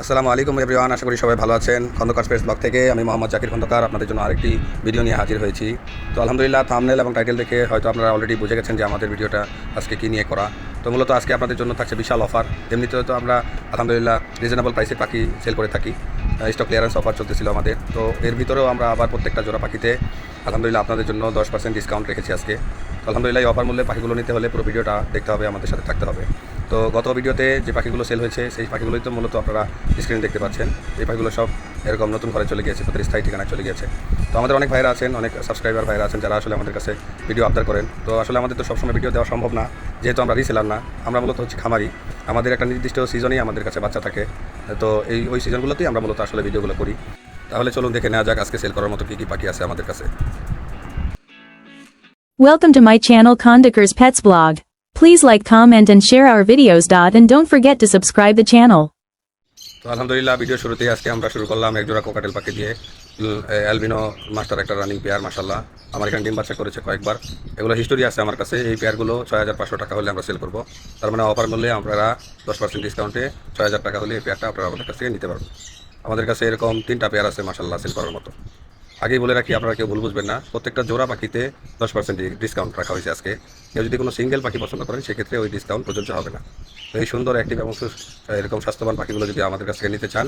আসসালামু আলাইকুম এভরিওয়ান, আশা করি সবাই ভালো আছেন। খন্দকার স্পেস ব্লগ থেকে আমি মোহাম্মদ জাকির খন্দকার আপনাদের জন্য আরেকটি ভিডিও নিয়ে হাজির হয়েছি। তো আলহামদুলিল্লাহ থামনেল এবং টাইটেল দেখে হয়তো আপনারা অলরেডি বুঝে গেছেন যে আমাদের ভিডিওটা আজকে কী নিয়ে করা। তো মূলত আজকে আপনাদের জন্য থাকছে বিশাল অফার এমনিতে তো আমরা আলহামদুলিল্লাহ রিজনেবল প্রাইসে পাখি সেল করে থাকি। স্টক ক্লিয়ারেন্স অফার চলতেছিল আমাদের। তো এর ভিতরেও আমরা আবার প্রত্যেকটা জোড়া পাখিতে আলহামদুলিল্লাহ আপনাদের জন্য দশ পার্সেন্ট ডিসকাউন্ট রেখেছি আজকে। আলহামদুলিল্লাহ এই অফার মূল্যে পাখিগুলো নিতে হলে পুরো ভিডিওটা দেখতে হবে, আমাদের সাথে থাকতে হবে। তো গত ভিডিওতে যে পাখিগুলো সেল হয়েছে, সেই পাখিগুলোই তো মূলত আপনারা স্ক্রিনে দেখতে পাচ্ছেন। এই পাখিগুলো সব এরকম নতুন ঘরে চলে গিয়েছে, তাদের স্থায়ী ঠিকানায় চলে গিয়েছে। তো আমাদের অনেক ভাইরা আছেন, অনেক সাবস্ক্রাইবার ভাইরা আছেন যারা আসলে আমাদের কাছে ভিডিও আবদার করেন। তো আসলে আমাদের তো সবসময় ভিডিও দেওয়া সম্ভব না, যেহেতু আমরা রিসেলার না, আমরা মূলত হচ্ছে খামারি। আমাদের একটা নির্দিষ্ট সিজনেই আমাদের কাছে বাচ্চা থাকে। তো এই, ওই সিজনগুলোতেই আমরা মূলত আসলে ভিডিওগুলো করি। তাহলে চলুন দেখে নেওয়া যাক আজকে সেল করার মতো কী কী পাখি আছে আমাদের কাছে। Welcome to my channel Kondaker's Pets Blog. Please like, comment and share our videos. And don't forget to subscribe the channel. তো আলহামদুলিল্লাহ ভিডিও শুরুতেই আজকে আমরা শুরু করলাম একজোড়া কোকাটেল পাখি দিয়ে। অ্যালবিনো মাস্টার একটা রানিং পেয়ার মাসাল্লাহ আমার এখানে ডিম বাচ্চা করেছে কয়েকবার। এগুলো হিস্টোরি আছে আমার কাছে। এই পেয়ারগুলো ছয় হাজার পাঁচশো টাকা হলে আমরা সেল করব। তার মানে অফার মূল্যে আপনারা দশ পার্সেন্ট ডিসকাউন্টে ছয় হাজার টাকা হলে এই পেয়ারটা আপনারা আমাদের কাছ থেকে নিতে পারবেন। আমাদের কাছে এরকম তিনটা পেয়ার আছে মাসাল্লাহ সেল করার মতো। আগেই বলে রাখি, আপনারা কেউ ভুল বুঝবেন না। প্রত্যেকটা জোড়া পাখিতে দশ পার্সেন্ট ডিসকাউন্ট রাখা হয়েছে আজকে। কেউ যদি কোনো সিঙ্গেল পাখি পছন্দ করেন, সেক্ষেত্রে ওই ডিসকাউন্ট প্রযোজ্য হবে না। তো এই সুন্দর অ্যাক্টিভ এবং এরকম স্বাস্থ্যবান পাখিগুলো যদি আমাদের কাছ থেকে নিতে চান,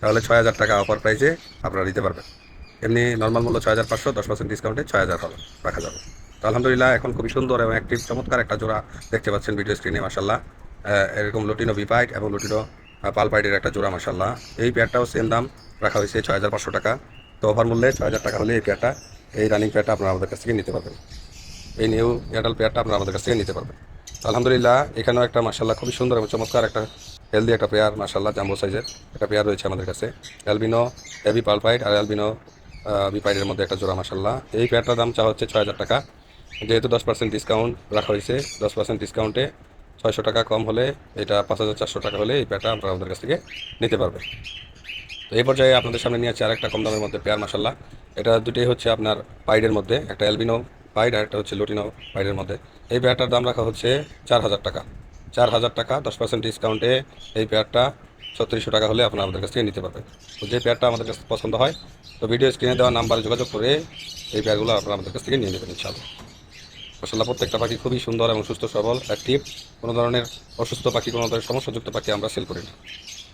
তাহলে ছয় হাজার টাকা অফার প্রাইসে আপনারা নিতে পারবেন। এমনি নর্মাল মূল্য ছয় হাজার পাঁচশো, দশ পার্সেন্ট ডিসকাউন্টে ছয় হাজার হবে, রাখা যাবে। তো আলহামদুলিল্লাহ, এখন খুবই সুন্দর এবং অ্যাক্টিভ চমৎকার একটা জোড়া দেখতে পাচ্ছেন ভিডিও স্ক্রিনে মাসাল্লাহ এরকম লুটিনো বিপাইট এবং লুটিনো পালপাইটের একটা জোড়া মাসাল্লাহ এই পেয়ারটাও সেম দাম, রাখা হয়েছে ছয় হাজার পাঁচশো টাকা। তো অফার মূল্যে ছয় হাজার টাকা হলে এই পেয়ারটা এই রানিং পেয়ারটা আপনারা আমাদের কাছ থেকে নিতে পারবেন। এই নিউ এয়ারটেল পেয়ারটা আপনারা আমাদের কাছ থেকে নিতে পারবেন। আলহামদুলিল্লাহ, এখানেও একটা মাসাল্লাহ খুবই সুন্দর এবং চমৎকার একটা হেলদি একটা পেয়ার মাসাল্লাহ জাম্বো সাইজের একটা পেয়ার রয়েছে আমাদের কাছে। অ্যালবিনো হেভি পালপাইট আর অ্যালবিনো বিপাইটের মধ্যে একটা জোড়া মাসাল্লাহ এই পেয়ারটার দাম চা হচ্ছে ছয় হাজার টাকা। যেহেতু দশ পার্সেন্ট ডিসকাউন্ট রাখা হয়েছে, দশ পার্সেন্ট ডিসকাউন্টে ছয়শো টাকা কম হলে, এটা পাঁচ হাজার চারশো টাকা হলে এই পেয়ারটা আপনারা আমাদের কাছ থেকে নিতে পারবেন। তো এই পর্যায়ে আপনাদের সামনে নিয়ে আছে আর একটা কম দামের মধ্যে পেয়ার মাসাল্লাহ এটা দুটোই হচ্ছে আপনার পাইডের মধ্যে, একটা অ্যালবিনো পাইড আর একটা হচ্ছে লুটিনো পাইডের মধ্যে। এই পেয়ারটার দাম রাখা হচ্ছে চার হাজার টাকা। চার হাজার টাকা, দশ পার্সেন্ট ডিসকাউন্টে এই পেয়ারটা ছত্রিশশো টাকা হলে আপনারা আমাদের কাছ থেকে নিতে পারবেন। তো যে পেয়ারটা আমাদের কাছে পছন্দ হয়, তো ভিডিও স্ক্রিনে দেওয়া নাম্বারে যোগাযোগ করে এই পেয়ারগুলো আপনারা আমাদের কাছ থেকে নিয়ে নেবেন, ইনশাআল্লাহ। মাসাল্লাহ প্রত্যেকটা পাখি খুবই সুন্দর এবং সুস্থ, সবল অ্যাক্টিভ কোনো ধরনের অসুস্থ পাখি, কোনো ধরনের সমস্যাযুক্ত পাখি আমরা সেল করি না।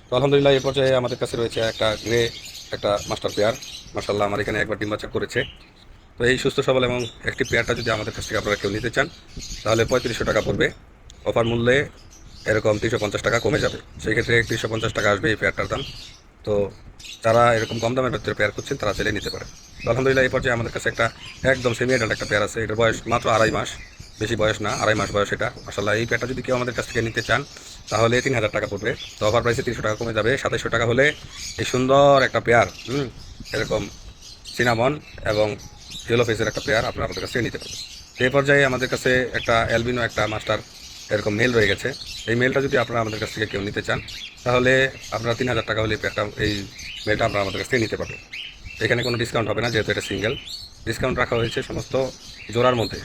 তো আলহামদুলিল্লাহ, এই পর্যায়ে আমাদের কাছে রয়েছে একটা গ্রে, একটা মাস্টার পেয়ার। মাসাল্লাহ আমার এখানে একবার ডিম করেছে। তো এই সুস্থ, সবল এবং একটি পেয়ারটা যদি আমাদের কাছ থেকে আপনারা কেউ নিতে চান, তাহলে পঁয়ত্রিশশো টাকা পড়বে। অফার মূল্যে এরকম তিনশো পঞ্চাশ টাকা কমে যাবে। সেই ক্ষেত্রে তিনশো পঞ্চাশ টাকা আসবে এই পেয়ারটার দাম। তো যারা এরকম কম দামের ভিতরে পেয়ার করছেন তারা চাইলে নিতে পারে আলহামদুলিল্লাহ, এই পর্যায়ে আমাদের কাছে একটা একদম সেমি একটা পেয়ার আছে। এটার বয়স মাত্র আড়াই মাস। বেশি বয়স না, আড়াই মাস বয়স এটা। মাসাল্লাহ এই পেয়ারটা যদি কেউ আমাদের কাছ থেকে নিতে চান, তাহলে তিন হাজার টাকা পড়বে। তো অফার প্রাইসে তিনশো টাকা কমে যাবে। সাতাইশশো টাকা হলে এই সুন্দর একটা পেয়ার হুম, এরকম সিনামন এবং ইয়েলো ফেসের একটা পেয়ার আপনারা আমাদের কাছ থেকে নিতে পারবেন। এই পর্যায়ে আমাদের কাছে একটা অ্যালবিনো একটা মাস্টার এরকম মেল রয়ে গেছে। এই মেলটা যদি আপনারা আমাদের কাছ থেকে কেউ নিতে চান, তাহলে আপনারা তিন হাজার টাকা হলে পেয়ারটা এই মেলটা আপনারা আমাদের কাছ থেকে নিতে পারবেন। এখানে কোনো ডিসকাউন্ট হবে না, যেহেতু এটা সিঙ্গেল ডিসকাউন্ট রাখা হয়েছে সমস্ত জোড়ার মধ্যে।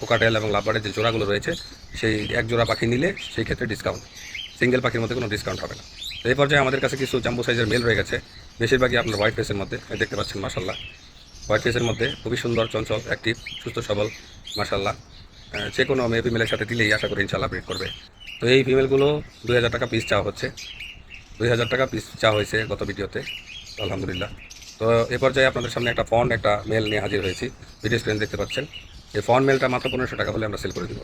কোকাটেল এবং লাভবারের যে জোড়াগুলো রয়েছে, সেই এক জোড়া পাখি নিলে সেই ক্ষেত্রে ডিসকাউন্ট সিঙ্গেল পাখির মধ্যে কোনো ডিসকাউন্ট হবে না। এই পর্যায়ে আমাদের কাছে কিছু জাম্বো সাইজের মেল রয়ে গেছে। বেশিরভাগই আপনার হোয়াইট ফেসের মধ্যে দেখতে পাচ্ছেন মাসাল্লাহ হোয়াইট ফেসের মধ্যে খুবই সুন্দর, চঞ্চল অ্যাক্টিভ সুস্থ, সবল মাসাল্লাহ যে কোনো মেয়ে ফিমেলের সাথে দিলেই আশা করি ইনশাল্লাহ ব্রিড করবে। তো এই ফিমেলগুলো দুই হাজার টাকা পিস চাওয়া হচ্ছে। দুই হাজার টাকা পিস চাওয়া হয়েছে গত ভিডিওতে, আলহামদুলিল্লাহ। তো এ পর্যায়ে আপনাদের সামনে একটা ফন্ড একটা মেল নিয়ে হাজির হয়েছি। ভিডিও স্ক্রিন দেখতে পাচ্ছেন। এই ফন্ড মেলটা মাত্র পনেরোশো টাকা হলে আমরা সেল করে দেবো।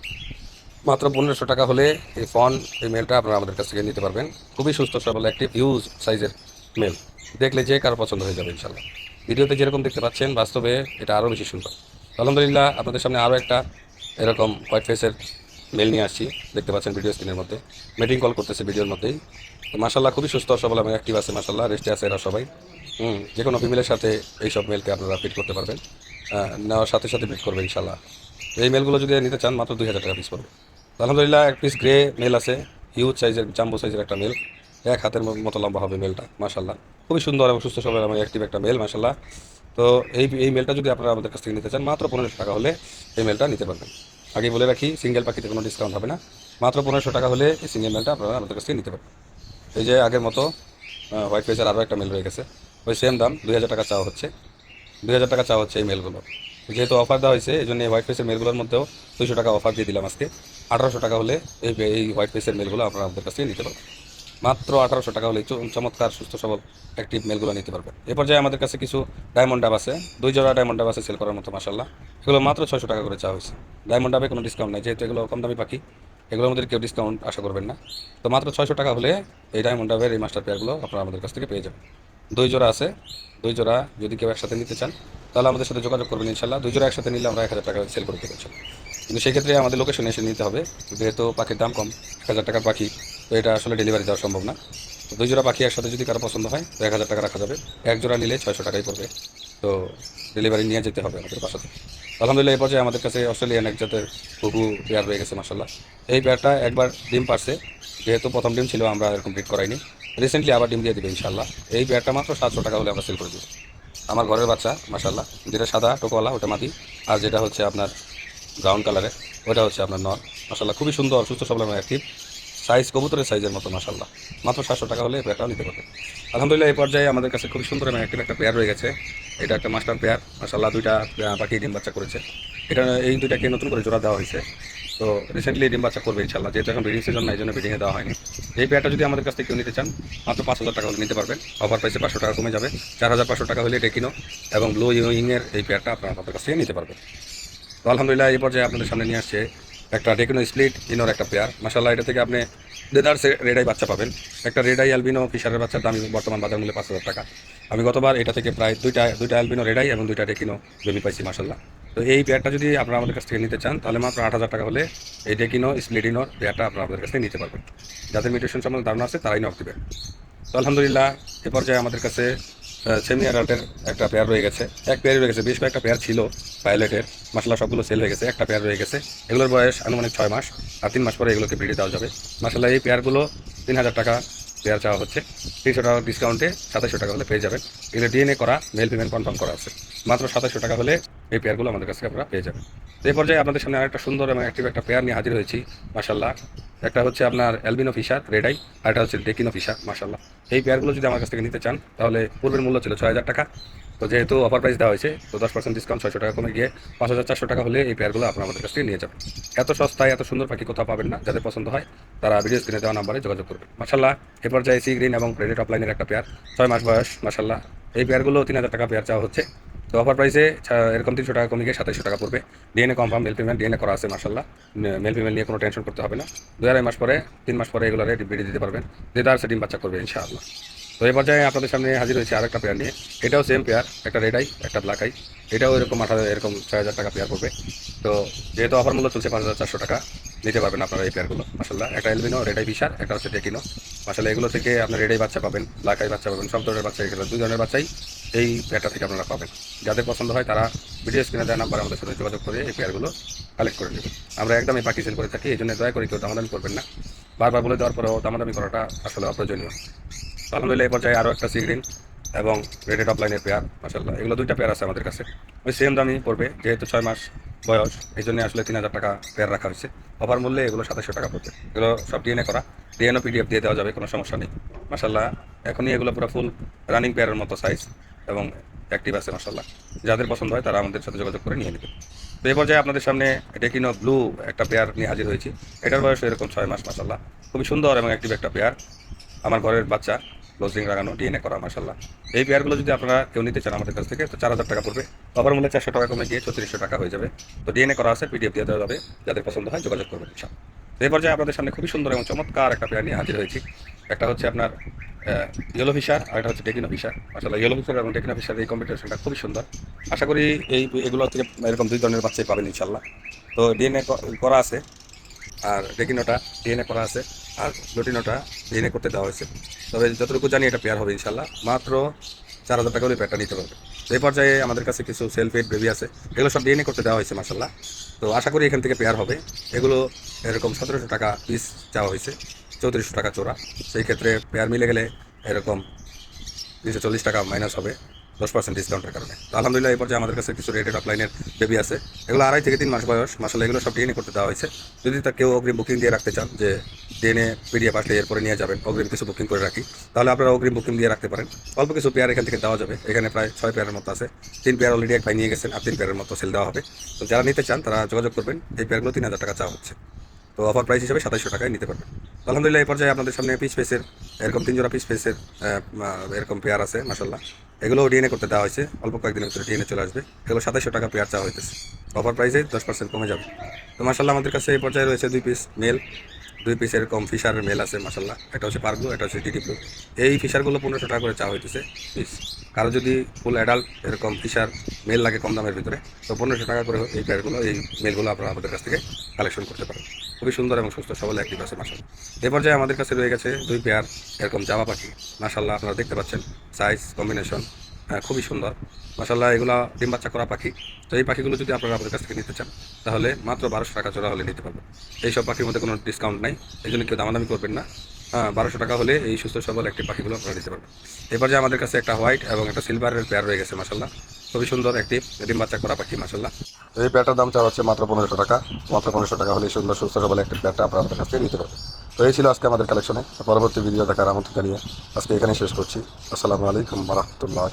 মাত্র পনেরোশো টাকা হলে এই ফন, এই মেলটা আপনারা আমাদের কাছ থেকে নিতে পারবেন। খুবই সুস্থ সবল একটি হিউজ সাইজের মেল দেখলে যে কারও পছন্দ হয়ে যাবে ইনশাল্লাহ ভিডিওতে যেরকম দেখতে পাচ্ছেন, বাস্তবে এটা আরও বেশি সুন্দর। আলহামদুলিল্লাহ, আপনাদের সামনে আরও একটা এরকম হোয়াইট ফেসের মেল নিয়ে আসছি। দেখতে পাচ্ছেন ভিডিও স্ক্রিনের মধ্যে। মিটিং কল করতেছে ভিডিওর মধ্যেই। তো মাসাল্লাহ খুবই সুস্থ, সবল এবং অ্যাক্টিভ আছে মাসাল্লাহ রেস্টে আছে এরা সবাই। হুম যে কোনো ফিমেলের সাথে এইসব মেলকে আপনারা ফিট করতে পারবেন। নেওয়ার সাথে সাথে ফিট করবে ইনশাল্লাহ এই মেলগুলো যদি নিতে চান, মাত্র দুই হাজার টাকা পিস পড়বে। আলহামদুলিল্লাহ, এক পিস গ্রে মেল আছে হিউজ সাইজের জাম্বো সাইজের একটা মেল এক হাতের মতো লম্বা হবে মেলটা মাসাল্লাহ খুবই সুন্দর এবং সুস্থ সবাই এবং অ্যাক্টিভ একটা মেল মাসাল্লাহ তো এই এই মেলটা যদি আপনারা আমাদের কাছ থেকে নিতে চান, মাত্র পনেরোশো টাকা হলে এই মেলটা নিতে পারবেন। আগে বলে রাখি সিঙ্গেল পাখিতে কোনো ডিসকাউন্ট হবে না। মাত্র পনেরোশো টাকা হলে এই সিঙ্গেল মেলটা আপনারা আমাদের কাছ থেকে নিতে পারবেন। এই যে আগের মতো হোয়াইট ফেসের আরও একটা মেল রয়ে গেছে। ওই সেম দাম, দুই হাজার টাকা চাওয়া হচ্ছে। দুই হাজার টাকা চাওয়া হচ্ছে এই মেলগুলো যেহেতু অফার দেওয়া হয়েছে এই জন্য এই হোয়াইট ফেসের মেলগুলোর মধ্যেও দুইশো টাকা অফার দিয়ে দিলাম আজকে। আঠারোশো টাকা হলে এই এই হোয়াইট ফেসের মেলগুলো আপনারা আমাদের কাছ থেকে নিতে পারবেন। মাত্র আঠারোশো টাকা হলে চমৎকার, সুস্থ, সবল অ্যাক্টিভ মেলগুলো নিতে পারবেন। এ পর্যায়ে আমাদের কাছে কিছু ডায়মন্ড ডাব আছে। দুই জোড়া ডায়মন্ড ডাব আছে সেল করার মতো মাসাল্লাহ এগুলো মাত্র ছয়শো টাকা করে চাওয়া হয়েছে। ডায়মন্ড ডাবে কোনো ডিসকাউন্ট নেই, যেহেতু এগুলো কম দামি পাখি, এগুলোর মধ্যে কেউ ডিসকাউন্ট আশা করবেন না। তো মাত্র ছয়শো টাকা হলে এই ডায়মন্ড ডাবের এই মাস্টার পেয়ারগুলো আপনারা আমাদের কাছ থেকে পেয়ে যাবেন। দুই জোড়া আছে। দুই জোড়া যদি কেউ একসাথে নিতে চান, তাহলে আমাদের সাথে যোগাযোগ করবেন ইনশাল্লাহ দুই জোড়া একসাথে নিলে আমরা এক হাজার টাকা সেল করে দিতে কিন্তু সেক্ষেত্রে আমাদের লোকেশনে এসে নিতে হবে, যেহেতু পাখির দাম কম, এক হাজার টাকার পাখি, তো এটা আসলে ডেলিভারি দেওয়া সম্ভব না। তো দুই জোড়া পাখি একসাথে যদি কারও পছন্দ হয়, তো এক হাজার টাকা রাখা যাবে। এক জোড়া নিলে ছয়শো টাকাই পড়বে। তো ডেলিভারি নিয়ে যেতে হবে আমাদের বাসা থেকে আলহামদুলিল্লাহ, এই পর্যায়ে আমাদের কাছে অস্ট্রেলিয়ান এক জাতের কুকু পেয়ার রয়ে গেছে মাসাল্লাহ এই পেয়ারটা একবার ডিম পারছে। যেহেতু প্রথম ডিম ছিল, আমরা ব্রিড করাইনি। রিসেন্টলি আবার ডিম দিয়ে দিবে ইনশাল্লাহ এই পেয়ারটা মাত্র সাতশো টাকা হলে আমরা সেল করে দেবো আমার ঘরের বাচ্চা মাসাল্লাহ যেটা সাদা টোকওয়ালা, ওটা মাদি আর যেটা হচ্ছে আপনার ব্রাউন কালারের ওটা হচ্ছে আপনার নর। মাসাল্লাহ খুবই সুন্দর, সুস্থ সবল এবং অ্যাক্টিভ সাইজ কবুতরের সাইজের মতো মাসাল্লাহ মাত্র সাতশো টাকা হলে পেয়ারটাও নিতে পারবে। আলহামদুলিল্লাহ, এই পর্যায়ে আমাদের কাছে খুবই সুন্দর এবং অ্যাক্টিভ একটা পেয়ার রয়ে গেছে। এটা একটা মাস্টার পেয়ার মাসাল্লাহ দুইটা পাখি ডিম বাচ্চা করেছে। এটা, এই দুইটাকে নতুন করে জোড়া দেওয়া হয়েছে। তো রিসেন্টলি ডিম বাচ্চা করবে ইনশাল্লাহ যেহেতু এখন ব্রিডিং সিজন না, এই জন্য ব্রিডিংয়ে দেওয়া হয়নি। এই পেয়ারটা যদি আমাদের কাছ থেকে কেউ নিতে চান, মাত্র পাঁচ হাজার টাকা হলে নিতে পারবেন। অফার প্রাইসে পাঁচশো টাকা কমে যাবে। চার হাজার পাঁচশো টাকা হলে টেকিনো এবং ব্লু ইংয়ের এই পেয়ারটা আপনারা আমাদের কাছ থেকে নিতে পারবেন। তো আলহামদুলিল্লাহ, এই পর্যায়ে আপনাদের সামনে নিয়ে আসছে একটা টেকনো স্প্লিট ইনোর একটা পেয়ার মাসাল্লাহ এটা থেকে আপনি দেদার রেডাই বাচ্চা পাবেন। একটা রেডাই অ্যালবিনো ফিশারের বাচ্চার দাম বর্তমান বাজার মূল্যে পাঁচ হাজার টাকা। আমি গতবার এটা থেকে প্রায় দুইটা দুইটা অ্যালবিনো রেডাই এবং দুইটা টেকিনো বেবি পাইছি মাসাল্লাহ তো এই পেয়ারটা যদি আপনারা আমাদের কাছ থেকে নিতে চান, তাহলে মাত্র আট হাজার টাকা হলে এই ডেকিনো স্প্লিটিনোর পেয়ারটা আপনারা আমাদের কাছ থেকে নিতে পারবেন। যাদের মিউটেশন সম্বন্ধে ধারণা আছে, তারাই নক দেবেন তো আলহামদুলিল্লাহ, এ পর্যায়ে আমাদের কাছে সেমি অ্যাডাল্টের একটা পেয়ার রয়ে গেছে। এক পেয়ার রয়ে গেছে, বেশ কয়েকটা পেয়ার ছিল পাইলটের মশলা সবগুলো সেল হয়ে গেছে, একটা পেয়ার রয়ে গেছে। এগুলোর বয়স আনুমানিক ছয় মাস, আর তিন মাস পরে এগুলোকে ব্রিডে দেওয়া যাবে। মাসাল্লাহ এই পেয়ারগুলো তিন হাজার টাকা পেয়ার চাওয়া হচ্ছে, তিনশো টাকা ডিসকাউন্টে সাতাশশো টাকা হলে পেয়ে যাবেন। এগুলো ডিএনএ করা মেল পেমেন্ট কনফার্ম করা আছে। মাত্র সাতাশশো টাকা হলে এই পেয়ারগুলো আমাদের কাছে আপনারা পেয়ে যাবেন। এই পর্যায়ে আপনাদের সামনে আরেকটা সুন্দর এবং অ্যাক্টিভ একটা পেয়ার নিয়ে হাজির হয়েছি মাসাল্লাহ একটা হচ্ছে আপনার অ্যালবিনো ফিশার রেডাই আর একটা হচ্ছে ডেকিনো ফিশার মাসাল্লাহ এই পেয়ারগুলো যদি আমার কাছ থেকে নিতে চান, তাহলে পূর্বের মূল্য ছিল ছয় হাজার টাকা। তো যেহেতু অফার প্রাইস দেওয়া হয়েছে, তো দশ পার্সেন্ট ডিসকাউন্ট ছয়শো টাকা কমে গিয়ে পাঁচ হাজার চারশো টাকা হলে এই পেয়ারগুলো আপনার আমাদের কাছ থেকে নিয়ে যাবেন। এত সস্তায়, এত সুন্দর পাখি কোথাও পাবেন না, যাদের পছন্দ হয় তারা ভিডিও স্ক্রিনে দেওয়া নাম্বারে যোগাযোগ করবেন। মাসাল্লাহ এ পর্যায়ে সি গ্রিন এবং ক্রেডিট অফলাইনের একটা পেয়ার ছয় মাস বয়স মাসাল্লাহ এই পেয়ারগুলো তিন হাজার টাকা পেয়ার চাওয়া হচ্ছে। তো অফার প্রাইসে এরকম তিনশো টাকা কমে গিয়ে সাতাইশশো টাকা পড়বে। DNA confirm male payment DNA করা আছে মাসাল্লাহ মেল পেমেন্ট নিয়ে কোনো টেনশন করতে হবে না। দু আড়াই মাস পরে, তিন মাস পরে এগুলো রেডি বেরিয়ে দিতে পারবেন। যেটা আর ডিম বাচ্চা করবে, ইনশাআল্লাহ। তো এই পর্যায়ে আপনাদের সামনে হাজির হয়েছে আরেকটা পেয়ার নিয়ে। এটাও সেম পেয়ার একটা রেড আই একটা ব্ল্যাক আই এটাও এরকম আঠারো এরকম ছয় হাজার টাকা পেয়ার পড়বে। তো যেহেতু অফার মূল্য চলছে পাঁচ হাজার চারশো টাকা, নিতে পারবেন আপনারা এই পেয়ারগুলো মাসাল্লাহ একটা এলবিনো রেড আই বিশার একটা হচ্ছে টেকিনো মাসাল্লাহ এগুলো থেকে আপনার রেড আই বাচ্চা পাবেন ব্ল্যাক আই বাচ্চা পাবেন, সব ধরনের বাচ্চা এগুলো দুই ধরনের বাচ্চাই এই পেয়ারটা থেকে আপনারা পাবেন। যাদের পছন্দ হয় তারা ভিডিও স্ক্রিনে দেওয়া নাম্বার আমাদের সাথে যোগাযোগ করে এই পেয়ারগুলো কালেক্ট করে নেবেন। আমরা একদম এই পাখি সেল করে থাকি, এই জন্য দয়া করে কেউ দামাদামি করবেন না। বারবার বলে দেওয়ার পরেও দামাদামি করাটা আসলে অপ্রয়োজনীয়। আলহামদুলিল্লাহ এই পর্যায়ে আরও একটা সিগ্রিন এবং রেডেড অফলাইনের পেয়ার মাসাল্লাহ এগুলো দুইটা পেয়ার আছে আমাদের কাছে। ওই সেম দামই পড়বে, যেহেতু ছয় মাস বয়স এই জন্য আসলে তিন হাজার টাকা পেয়ার রাখা হয়েছে। অফার মূল্যে এগুলো সাতাশশো টাকা পড়বে। এগুলো সব ডিএনএ করা। ডিএনও পিডিএফ দিয়ে দেওয়া যাবে, কোনো সমস্যা নেই। মাসাল্লাহ এখনই এগুলো পুরো ফুল রানিং পেয়ারের মতো সাইজ এবং অ্যাক্টিভ আছে মাসাল্লাহ যাদের পছন্দ হয় তারা আমাদের সাথে যোগাযোগ করে নিয়ে নেবে। তো এই পর্যায়ে আপনাদের সামনে ডেকিনো ব্লু একটা পেয়ার নিয়ে হাজির হয়েছি। এটার বয়স এরকম ছয় মাস মাসাল্লাহ খুবই সুন্দর এবং অ্যাক্টিভ একটা পেয়ার আমার ঘরের বাচ্চা ক্লোজিং লাগানো ডিএনএ করা মাসাল্লাহ এই পেয়ারগুলো যদি আপনারা কেউ নিতে চান আমাদের কাছ থেকে, তো চার হাজার টাকা পড়বে। বাবার মূল্যে চারশো টাকা কমে গিয়ে ছত্রিশশো টাকা হয়ে যাবে। তো ডিএনএ করা আছে পিডিএফ দিয়ে দেওয়া যাবে। যাদের পছন্দ হয় যোগাযোগ করবেন। তো এই পর্যায়ে আপনাদের সামনে খুবই সুন্দর এবং চমৎকার একটা পেয়ার নিয়ে হাজির হয়েছি। একটা হচ্ছে আপনার ইয়েলো ফিশার আর একটা হচ্ছে টেকিনো ফিশার আসলে ইয়েলো ফিশার এবং টেকিনো ফিশার এই কম্পিটিশনটা খুবই সুন্দর। আশা করি এই, এগুলো থেকে এরকম দুই ধরনের বাচ্চাই পাবেন ইনশাল্লাহ তো ডিএনএ করা আছে, আর রেকিনোটা ডিএনএ করা আছে। আর লটিনোটা ডিএনএ করতে দেওয়া হয়েছে। তবে যতটুকু জানি এটা পেয়ার হবে ইনশাল্লাহ মাত্র চার হাজার টাকা হলে পেয়ারটা নিতে পারবে তো এই পর্যায়ে আমাদের কাছে কিছু সেলফেড বেবি আছে। এগুলো সব ডিএনএ করতে দেওয়া হয়েছে মাসাল্লাহ তো আশা করি এখান থেকে পেয়ার হবে। এগুলো এরকম সতেরোশো টাকা পিস চাওয়া হয়েছে, চৌত্রিশশো টাকা চোরা। সেই ক্ষেত্রে পেয়ার মিলে গেলে এরকম তিনশো চল্লিশ টাকা মাইনাস হবে। দশ পার্সেন্ট ডিসকাউন্টের কারণে। আলহামদুলিল্লাহ, এই পর্যায়ে আমাদের কাছে কিছু রেটেড অফলাইনের বেবি আছে। এগুলো আড়াই থেকে তিন মাস বয়স মাসাল এগুলো সব ডিএনএ করতে দেওয়া হয়েছে। যদি তা কেউ অগ্রিম বুকিং দিয়ে রাখতে চান, যে ডিএনএ পিডিএফ আসলে এরপরে নিয়ে যাবেন, অগ্রিম কিছু বুকিং করে রাখি, তাহলে আপনারা অগ্রিম বুকিং দিয়ে রাখতে পারেন। অল্প কিছু পেয়ার এখান থেকে দেওয়া যাবে। এখানে প্রায় ছয় পেয়ারের মতো আছে। তিন পেয়ার অলরেডি এক ভাই নিয়ে গেছেন, আর তিন পেয়ারের মতো সেল দেওয়া হবে। তো যারা নিতে চান, তারা যোগাযোগ করবেন। এই পেয়ারগুলো তিন হাজার টাকা চাওয়া হচ্ছে। তো অফার প্রাইস হিসেবে সাতাইশশো টাকায় নিতে পারবেন। আলহামদুলিল্লাহ, এই পর্যায়ে আপনাদের সামনে পিস পেসের এরকম তিন জোড়া পিস পেসের এরকম পেয়ার আছে, মাসাল্লাহ। এগুলো ডিএনএ করতে দেওয়া হয়েছে। অল্প কয়েকদিনের ভিতরে ডিএনএ চলে আসবে। এগুলো সাতাইশশো টাকা পেয়ার চাওয়া হইতেছে। অফার প্রাইসে দশ পার্সেন্ট কমে যাবে। তো মাসাল্লাহ আমাদের কাছে এই পর্যায়ে রয়েছে দুই পিস মেল দুই পিস এরকম ফিশারের মেল আছে মাসাল্লাহ একটা হচ্ছে পার্কগুলো একটা হচ্ছে ব্লু এই ফিশারগুলো পনেরোশো টাকা করে চাওয়া হইতেছে। পিস কারও যদি ফুল অ্যাডাল্ট এরকম ফিশার মেল লাগে কম দামের ভিতরে, তো পনেরোশো টাকা করে এই পেয়ারগুলো এই মেলগুলো আপনারা আমাদের কাছ থেকে কালেকশন করতে পারেন খুবই সুন্দর এবং সুস্থ সবল অ্যাক্টিভ আছে মাসাল এ পর্যায়ে আমাদের কাছে রয়ে গেছে দুই পেয়ার এরকম জামা পাখি। মাসাল্লাহ আপনারা দেখতে পাচ্ছেন সাইজ কম্বিনেশন খুবই সুন্দর। মাসাল্লাহ এগুলো ডিম বাচ্চা করা পাখি। তো এই পাখিগুলো যদি আপনারা আমাদের কাছ থেকে নিতে চান, তাহলে মাত্র বারোশো টাকা জোড়া হলে নিতে পারবেন। এইসব পাখির মধ্যে কোনো ডিসকাউন্ট নাই, এই জন্য কেউ দামাদামি করবেন না। হ্যাঁ বারোশো টাকা হলে এই সুস্থ সবল একটি পাখিগুলো আপনারা নিতে পারবেন। এবার যে আমাদের কাছে একটা হোয়াইট এবং একটা সিলভারের পেয়ার রয়ে গেছে মাসাল্লাহ খুবই সুন্দর একটি ডিম বাচ্চা করা পাখি মাসাল্লাহ এই প্যাটার দাম চার হচ্ছে মাত্র পনেরোশো টাকা। মাত্র পনেরোশো টাকা হলে সুন্দর, সুস্থ সবল একটি প্যাটা আপনারা কাছ থেকে নিতে পারবে তো এই ছিল আজকে আমাদের কালেকশনে পরবর্তী ভিডিও দেখার আমন্ত্রণ জানিয়ে আজকে এখানেই শেষ করছি। আসসালামু আলাইকুম রহমতুল্লাহ